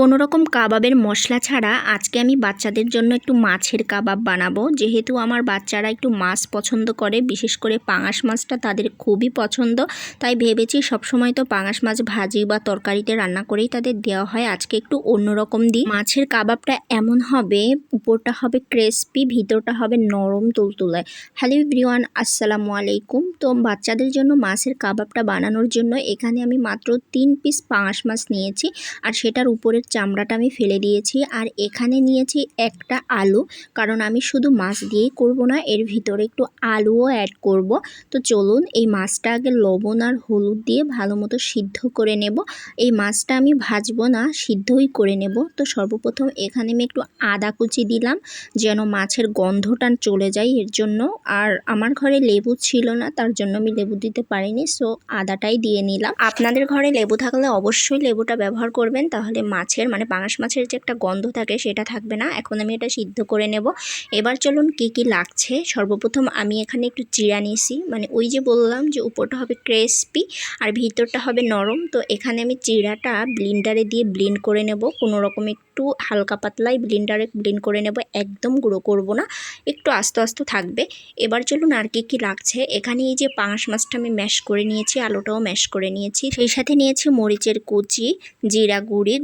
কোনো রকম কাবাবের মশলা ছাড়া আজকে আমি বাচ্চাদের জন্য একটু মাছের কাবাব বানাবো। যেহেতু আমার বাচ্চারা একটু মাছ পছন্দ করে, বিশেষ করে পাঙাশ মাছটা তাদের খুবই পছন্দ। তাই ভেবেছি সবসময় তো পাঙাশ মাছ ভাজি বা তরকারিতে রান্না করেই তাদের দেওয়া হয়। আজকে একটু অন্যরকম দিই। মাছের কাবাবটা এমন হবে, উপরটা হবে ক্রেসপি ভিতরটা হবে নরম তুলতুলে। হ্যালো এভরিওয়ান আসসালামু আলাইকুম। তো বাচ্চাদের জন্য মাছের কাবাবটা বানানোর জন্য এখানে আমি মাত্র তিন পিস পাঙাশ মাছ নিয়েছি। আর সেটার উপরের চামড়াটা আমি ফেলে দিয়েছি আর এখানে নিয়েছি একটা আলু, কারণ আমি শুধু মাছ দিয়েই করব না, এর ভিতরে একটু আলুও অ্যাড করব। তো চলুন, এই মাছটা আগে লবণ আর হলুদ দিয়ে ভালো মতো সিদ্ধ করে নেব। এই মাছটা আমি ভাজবো না, সিদ্ধই করে নেব। তো সর্বপ্রথম এখানে আমি একটু আদা কুচি দিলাম, যেন মাছের গন্ধটা চলে যায় এর জন্য। আর আমার ঘরে লেবু ছিল না, তার জন্য আমি লেবু দিতে পারিনি সো আদাটাই দিয়ে নিলাম। আপনাদের ঘরে লেবু থাকলে অবশ্যই লেবুটা ব্যবহার করবেন, তাহলে মাছের মানে পাঙাশ মাছের যে একটা গন্ধ থাকে সেটা থাকবে না। এখন আমি এটা সিদ্ধ করে নেব। এবার চলুন কি কি লাগছে। সর্বপ্রথম আমি এখানে একটু চিড়া নিয়েছি। মানে ওই যে বললাম যে উপরটা হবে ক্রেসপি আর ভিতরটা হবে নরম। তো এখানে আমি চিড়াটা ব্লিন্ডারে দিয়ে ব্লিন্ড করে নেব। কোনো রকম একটু হালকা পাতলাই ব্লিন্ডারে ব্লিন্ড করে নেব। একদম গুঁড়ো করব না। একটু আস্তে আস্তে থাকবে। এবার চলুন আর কি কি লাগছে। এখানে এই যে পাঙাশ মাছটা আমি ম্যাশ করে নিয়েছি, আলুটাও ম্যাশ করে নিয়েছি। সেই সাথে নিয়েছি মরিচের কুচি, জিরা গুঁড়ি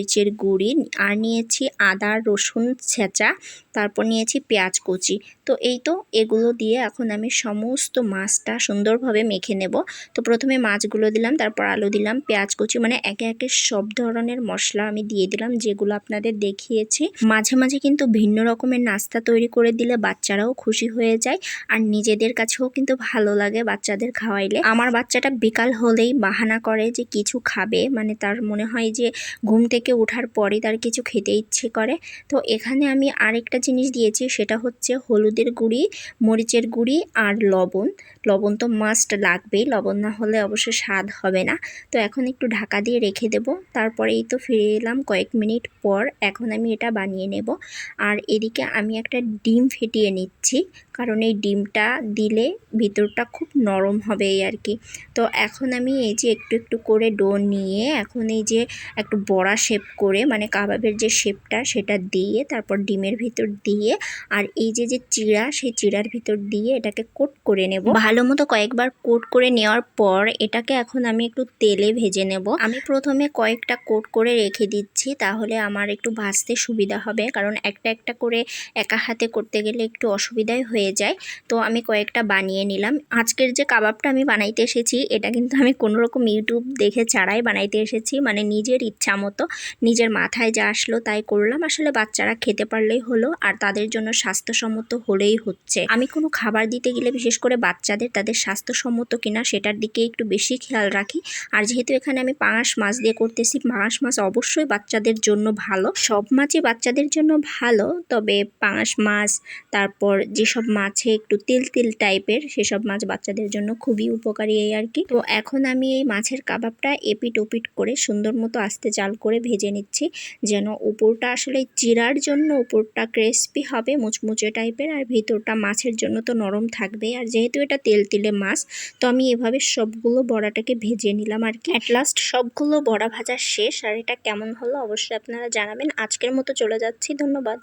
গোলমরিচের গুঁড়ি, আর নিয়েছি আদা, রসুন ছেঁচা, তারপর নিয়েছি পেঁয়াজ কুচি। তো এই তো এগুলো দিয়ে এখন আমি সমস্ত মাছটা সুন্দরভাবে মেখে নেব। তো প্রথমে মাছগুলো দিলাম, তারপর আলু দিলাম, পেঁয়াজ কুচি মানে একে একে সব ধরনের মশলা আমি দিয়ে দিলাম, যেগুলো আপনাদের দেখিয়েছি। মাঝে মাঝে কিন্তু ভিন্ন রকমের নাস্তা তৈরি করে দিলে বাচ্চারাও খুশি হয়ে যায়, আর নিজেদের কাছেও কিন্তু ভালো লাগে বাচ্চাদের খাওয়াইলে। আমার বাচ্চাটা বিকাল হলেই বাহানা করে যে কিছু খাবে মানে তার মনে হয় যে ঘুম থেকে ওঠার পরে তার কিছু খেতে ইচ্ছে করে। তো এখানে আমি আরেকটা জিনিস দিয়েছি, সেটা হচ্ছে হলুদের গুঁড়ি, মরিচের গুঁড়ি আর লবণ। লবণ তো মাস্ট লাগবেই, লবণ না হলে অবশ্য স্বাদ হবে না। তো এখন একটু ঢাকা দিয়ে রেখে দেব। তারপরেই তো ফিরে এলাম কয়েক মিনিট পর, এখন আমি এটা বানিয়ে নেব। আর এদিকে আমি একটা ডিম ফেটিয়ে নিচ্ছি, কারণ এই ডিমটা দিলে ভিতরটা খুব নরম হবে এই আর কি। তো এখন আমি এই যে একটু একটু করে ডো নিয়ে, এখন এই যে একটু বড়া শেপ করে মানে কাবাবের যে শেপটা সেটা দিয়ে, তারপর ডিমের ভিতর দিয়ে আর এই যে যে চিড়া, সেই চিড়ার ভিতর দিয়ে এটাকে কোট করে নেব। ভালো মতো কয়েকবার কোট করে নেওয়ার পর এটাকে এখন আমি একটু তেলে ভেজে নেব। আমি প্রথমে কয়েকটা কোট করে রেখে দিচ্ছি। তাহলে আমার একটু ভাজতে সুবিধা হবে। কারণ একটা একটা করে একা হাতে করতে গেলে একটু অসুবিধাই হয়ে যায়। তো আমি কয়েকটা বানিয়ে নিলাম। আজকের যে কাবাবটা আমি বানাইতে এসেছি, এটা কিন্তু আমি কোনো রকম ইউটিউব দেখে ছাড়াই বানাইতে এসেছি। মানে নিজের ইচ্ছা মতো, নিজের মাথায় যা আসলো তাই করলাম। আসলে বাচ্চারা খেতে পারলেই হলো, আর তাদের জন্য স্বাস্থ্যসম্মত হলেই হচ্ছে। আমি কোনো খাবার দিতে গেলে, বিশেষ করে বাচ্চাদের, তাদের স্বাস্থ্যসম্মত কিনা সেটার দিকে একটু বেশি খেয়াল রাখি। আর যেহেতু এখানে আমি পাঙাশ মাছ দিয়ে করতেছি, পাঙাশ মাছ অবশ্যই বাচ্চাদের জন্য ভালো, সব মাছই বাচ্চাদের জন্য ভালো। তবে পাঙাশ মাছ, তারপর যেসব মাছে একটু তিল তিল টাইপের, সেসব মাছ বাচ্চাদের জন্য খুবই উপকারী এই আর কি। তো এখন আমি এই মাছের কাবাবটা এপিট ওপিট করে সুন্দর মতো আস্তে জাল করে ভেজে নিচ্ছি, যেন উপরটা আসলে চিরার জন্য উপরটা ক্রেসপি হবে, মুচমুচে টাইপের, আর ভিতরটা মাছের জন্য তো নরম থাকবে। আর যেহেতু এটা তেল তিলে মাছ, তো আমি এভাবে সবগুলো বড়াটাকে ভেজে নিলাম আর কি। অ্যাট লাস্ট সবগুলো বড়া ভাজা শেষ, আর এটা কেমন হলো অবশ্যই আপনারা জানাবেন। আজকের মতো চলে যাচ্ছি ধন্যবাদ।